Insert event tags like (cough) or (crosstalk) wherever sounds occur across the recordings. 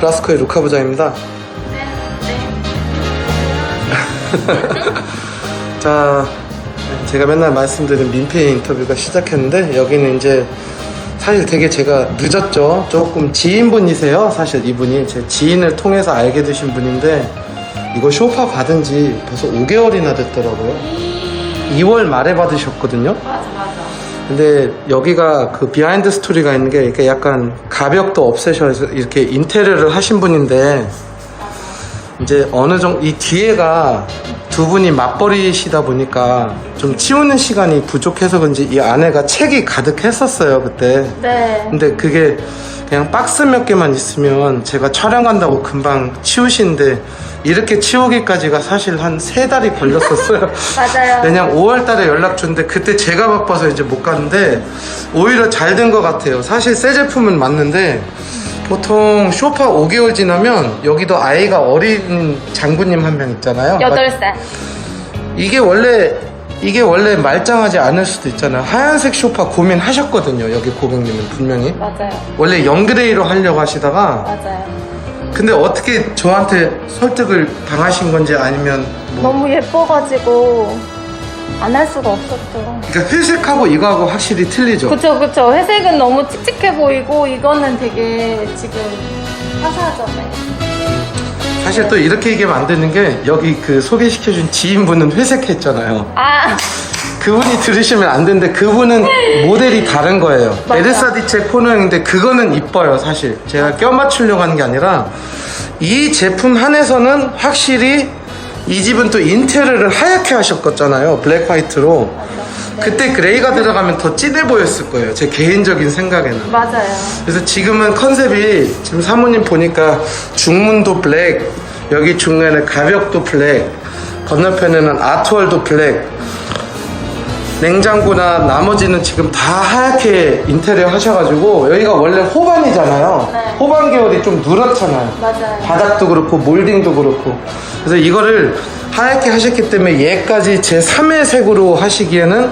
브라스코의 루카 부장입니다. (laughs) 자, 제가 맨날 말씀드린 민폐 인터뷰가 시작했는데 여기는 이제 사실 되게 제가 늦었죠. 조금 지인분이세요. 사실 이분이 제 지인을 통해서 알게 되신 분인데 이거 쇼파 받은 지 벌써 5개월이나 됐더라고요. 2월 말에 받으셨거든요. 맞아 맞아. 근데 여기가 그 비하인드 스토리가 있는 게 이렇게 약간 가벽도 없애셔서 이렇게 인테리어를 하신 분인데 이제 어느 정도 이 뒤에가 두 분이 맞벌이시다 보니까 좀 치우는 시간이 부족해서 그런지 이 안에가 책이 가득했었어요 그때 네. 근데 그게 그냥 박스 몇 개만 있으면 제가 촬영한다고 금방 치우시는데 이렇게 치우기까지가 사실 한 세 달이 걸렸었어요 (laughs) 맞아요. 왜냐면 5월 달에 연락 줬는데 그때 제가 바빠서 이제 못 갔는데 오히려 잘 된 것 같아요. 사실 새 제품은 맞는데 보통 쇼파 5개월 지나면 여기도 아이가 어린 장군님 한 명 있잖아요. 여덟 살. 이게 원래 이게 원래 말짱하지 않을 수도 있잖아요. 하얀색 쇼파 고민하셨거든요. 여기 고객님은 분명히. 맞아요. 원래 영그레이로 하려고 하시다가 맞아요. 근데 어떻게 저한테 설득을 당하신 건지 아니면 뭐 너무 예뻐가지고 안 할 수가 없었죠. 그러니까 회색하고 이거하고 확실히 틀리죠. 그쵸 그쵸. 회색은 너무 칙칙해 보이고 이거는 되게 지금 화사하잖아요. 사실 또 이렇게 얘기하면 안 되는 게 여기 그 소개시켜준 지인분은 회색했잖아요. 아 그분이 들으시면 안 되는데 그분은 모델이 다른 거예요. 에르사디체 코너형인데 그거는 이뻐요 사실. 제가 껴 맞추려고 하는 게 아니라 이 제품 한에서는 확실히 이 집은 또 인테리어를 하얗게 하셨었잖아요. 블랙 화이트로. 그때 그레이가 들어가면 더 진해 보였을 거예요. 제 개인적인 생각에는. 맞아요. 그래서 지금은 컨셉이 지금 사모님 보니까 중문도 블랙, 여기 중간에 가벽도 블랙, 건너편에는 아트월도 블랙, 냉장고나 나머지는 지금 다 하얗게 인테리어 하셔가지고 여기가 원래 호반이잖아요. 네. 호반 계열이 좀 누렇잖아요. 맞아요. 바닥도 그렇고 몰딩도 그렇고 그래서 이거를 하얗게 하셨기 때문에 얘까지 제 3의 색으로 하시기에는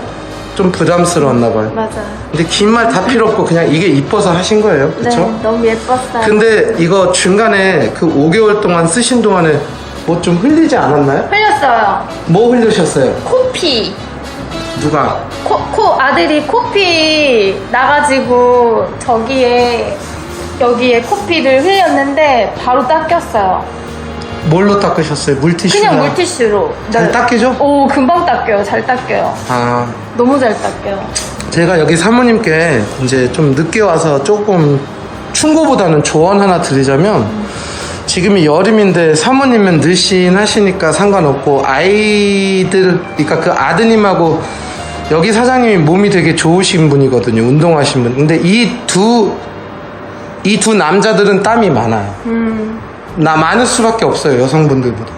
좀 부담스러웠나 봐요. 맞아. 근데 긴 말 다 필요 없고 그냥 이게 이뻐서 하신 거예요. 그쵸? 네, 너무 예뻤어요. 근데 이거 중간에 그 5개월 동안 쓰신 동안에 뭐 좀 흘리지 않았나요? 흘렸어요. 뭐 흘리셨어요? 코피. 누가? 코, 코 아들이 코피 나가지고 저기에 여기에 코피를 흘렸는데 바로 닦였어요. 뭘로 닦으셨어요? 물티슈나? 그냥 물티슈로. 잘 네. 닦이죠? 오 금방 닦여요. 잘 닦여요. 아, 너무 잘 닦여요. 제가 여기 사모님께 이제 좀 늦게 와서 조금 충고보다는 조언 하나 드리자면 지금이 여름인데 사모님은 늘씬하시니까 상관없고 아이들 그러니까 그 아드님하고 여기 사장님이 몸이 되게 좋으신 분이거든요. 운동하신 분. 근데 이 두 이 두 남자들은 땀이 많아요. 음, 나 많을 수밖에 없어요 여성분들보다.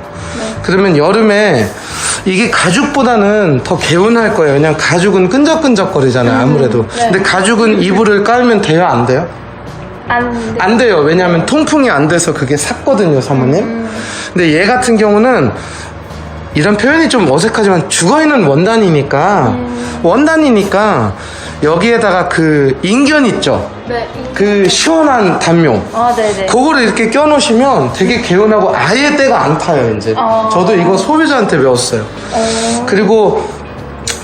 그러면 여름에 이게 가죽보다는 더 개운할 거예요. 왜냐면 가죽은 끈적끈적거리잖아요 아무래도. 네. 근데 가죽은 이불을 깔면 돼요 안 돼요? 안 돼. 안 돼요 왜냐면 통풍이 안 돼서 그게 삭거든요 사모님 근데 얘 같은 경우는 이런 표현이 좀 어색하지만 죽어있는 원단이니까 원단이니까 여기에다가 그 인견 있죠 네. 그 시원한 단용 아 네네. 그거를 이렇게 껴놓으시면 되게 개운하고 아예 때가 안 타요 이제 어. 저도 이거 소비자한테 배웠어요 어, 그리고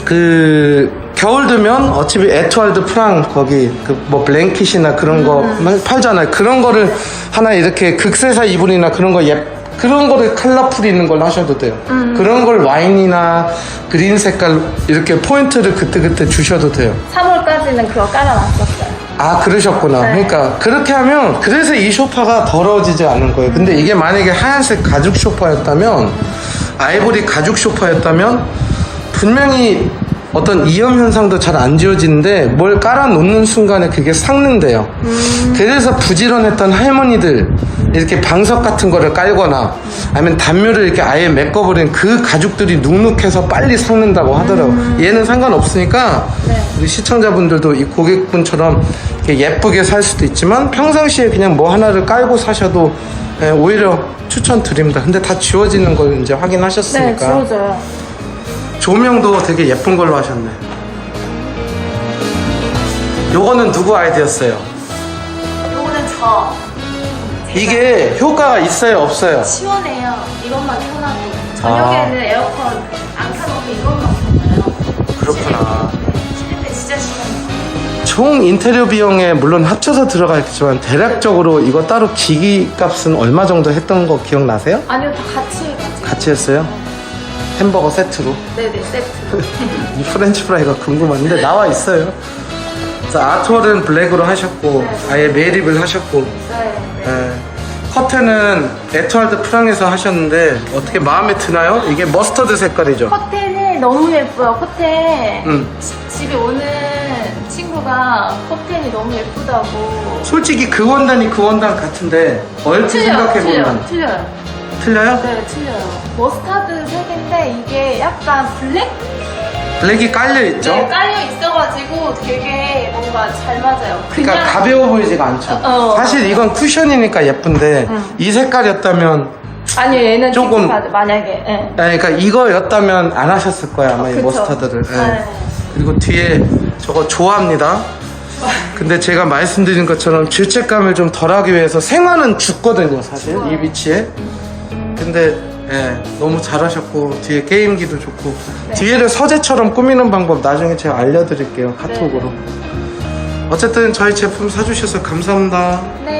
그 겨울 되면 어차피 에투알드 프랑 거기 그 뭐 블랭킷이나 그런 거 음. 팔잖아요 그런 거를 하나 이렇게 극세사 이불이나 그런 거 예, 그런 거를 컬러풀 있는 걸로 하셔도 돼요 음. 그런 걸 와인이나 그린 색깔 이렇게 포인트를 그때그때 주셔도 돼요 3월까지는 그거 깔아놨었어요. 아 그러셨구나 네. 그러니까 그렇게 하면 그래서 이 소파가 더러워지지 않는 거예요 근데 이게 만약에 하얀색 가죽 소파였다면 아이보리 가죽 소파였다면 분명히 어떤 이염 현상도 잘 안 지워지는데 뭘 깔아 놓는 순간에 그게 삭는데요 그래서 부지런했던 할머니들 이렇게 방석 같은 거를 깔거나 아니면 단묘를 이렇게 아예 메꿔버린 그 가죽들이 눅눅해서 빨리 삭는다고 하더라고요 얘는 상관없으니까 네. 우리 시청자분들도 이 고객분처럼 예쁘게 살 수도 있지만 평상시에 그냥 뭐 하나를 깔고 사셔도 예, 오히려 추천드립니다. 근데 다 지워지는 걸 이제 네, 확인하셨으니까 지워져요. 조명도 되게 예쁜 걸로 하셨네. 요거는 누구 아이디어였어요? 요거는 저. 제 이게 효과가 있어요, 없어요? 시원해요. 이것만 켜놔도 저녁에는 에어컨 안 켜놓고 이것만 켜놔요. 그렇구나. 쉴때 진짜 시원해요. 총 인테리어 비용에 물론 합쳐서 들어가겠지만 대략적으로 이거 따로 기기 값은 얼마 정도 했던 거 기억나세요? 아니요, 다 같이 같이. 같이 했어요? 햄버거 세트로. 네네 세트. (laughs) 이 프렌치 프라이가 궁금한데 나와 있어요. 그래서 아트월은 블랙으로 하셨고 네. 아예 매립을 하셨고 네. 네. 예. 커튼은 에투알드 프랑에서 하셨는데 어떻게 마음에 드나요? 이게 머스터드 색깔이죠. 커튼이 너무 예뻐요. 커튼. 음. 지- 집에 오는 친구가 커튼이 너무 예쁘다고. 솔직히 그 원단이 그 원단 같은데 얼핏 틀려요, 생각해보면 틀려요, 틀려요. 틀려요? 네, 틀려요. 머스타드 색인데 이게 약간 블랙? 블랙이 깔려있죠? 네, 깔려 있어가지고 되게 뭔가 잘 맞아요. 그냥 그러니까 가벼워 보이지가 않죠. 어, 어. 사실 이건 쿠션이니까 예쁜데 응. 이 색깔이었다면 아니요, 얘는 조금- 찝찝하죠, 만약에. 예. 아니, 그러니까 이거였다면 안 하셨을 거예요 아마 이 그쵸. 머스타드를. 예. 네. 그리고 뒤에 저거 좋아합니다. 근데 제가 말씀드린 것처럼 질책감을 좀 덜하기 위해서 생화는 죽거든요 사실 이 위치에. 근데 예, 너무 잘하셨고 뒤에 게임기도 좋고 네. 뒤에를 서재처럼 꾸미는 방법 나중에 제가 알려드릴게요 카톡으로. 네. 어쨌든 저희 제품 사주셔서 감사합니다. 네.